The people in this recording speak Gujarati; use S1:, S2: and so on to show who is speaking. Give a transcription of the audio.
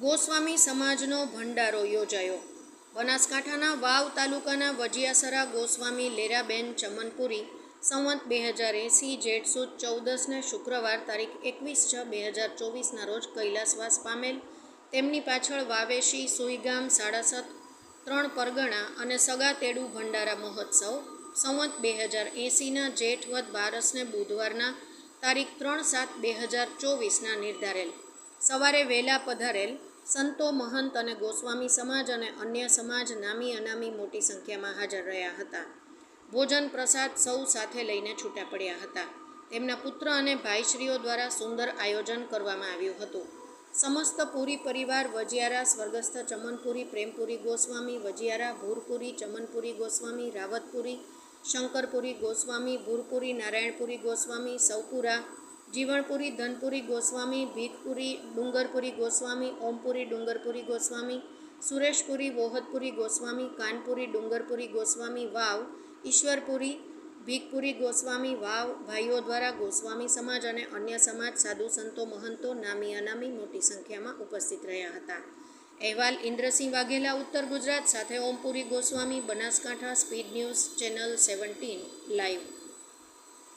S1: ગોસ્વામી સમાજનો ભંડારો યોજાયો. બનાસકાંઠાના વાવ તાલુકાના વજિયાસરા ગોસ્વામી લેરાબેન ચમનપુરી સંવત બે હજાર એંસી જેઠ સુદ ચૌદસને શુક્રવાર તારીખ એકવીસ છ બે હજાર ચોવીસના રોજ કૈલાસવાસ પામેલ. તેમની પાછળ વાવેશી, સુઈગામ સાડાસત ત્રણ પરગણા અને સગા તેડુ ભંડારા મહોત્સવ. સંવત બે હજાર એંસીના જેઠ વદ બારસને બુધવારના તારીખ ત્રણ સાત બે હજાર ચોવીસના નિર્ધારેલ. સવારે વહેલા પધારેલ સંતો મહંત અને ગોસ્વામી સમાજ અને અન્ય સમાજ નામી અનામી મોટી સંખ્યામાં હાજર રહ્યા હતા. ભોજન પ્રસાદ સૌ સાથે લઈને છૂટા પડ્યા હતા. તેમના પુત્ર અને ભાઈશ્રીઓ દ્વારા સુંદર આયોજન કરવામાં આવ્યું હતું. સમસ્ત પુરી પરિવાર વજિયારા, સ્વર્ગસ્થ ચમનપુરી, પ્રેમપુરી ગોસ્વામી, વજિયારા, ભૂરપુરી, ચમનપુરી ગોસ્વામી, રાવતપુરી, શંકરપુરી ગોસ્વામી, ભૂરપુરી, નારાયણપુરી ગોસ્વામી, સૌપુરા જીવણપુરી, ધનપુરી ગોસ્વામી, ભીતપુરી ડુંગરપુરી ગોસ્વામી, ઓમપુરી ડુંગરપુરી ગોસ્વામી, સુરેશપુરી વોહદપુરી ગોસ્વામી, કાનપુરી ડુંગરપુરી ગોસ્વામી, વાવ, ઈશ્વરપુરી ભીખપુરી ગોસ્વામી, વાવ, ભાઈઓ દ્વારા ગોસ્વામી સમાજ અને અન્ય સમાજ, સાધુ સંતો, મહંતો, નામી અનામી મોટી સંખ્યામાં ઉપસ્થિત રહ્યા હતા. અહેવાલ ઇન્દ્રસિંહ વાઘેલા, ઉત્તર ગુજરાત, સાથે Ompuri Goswami, Banaskantha, speed news channel seventeen, live.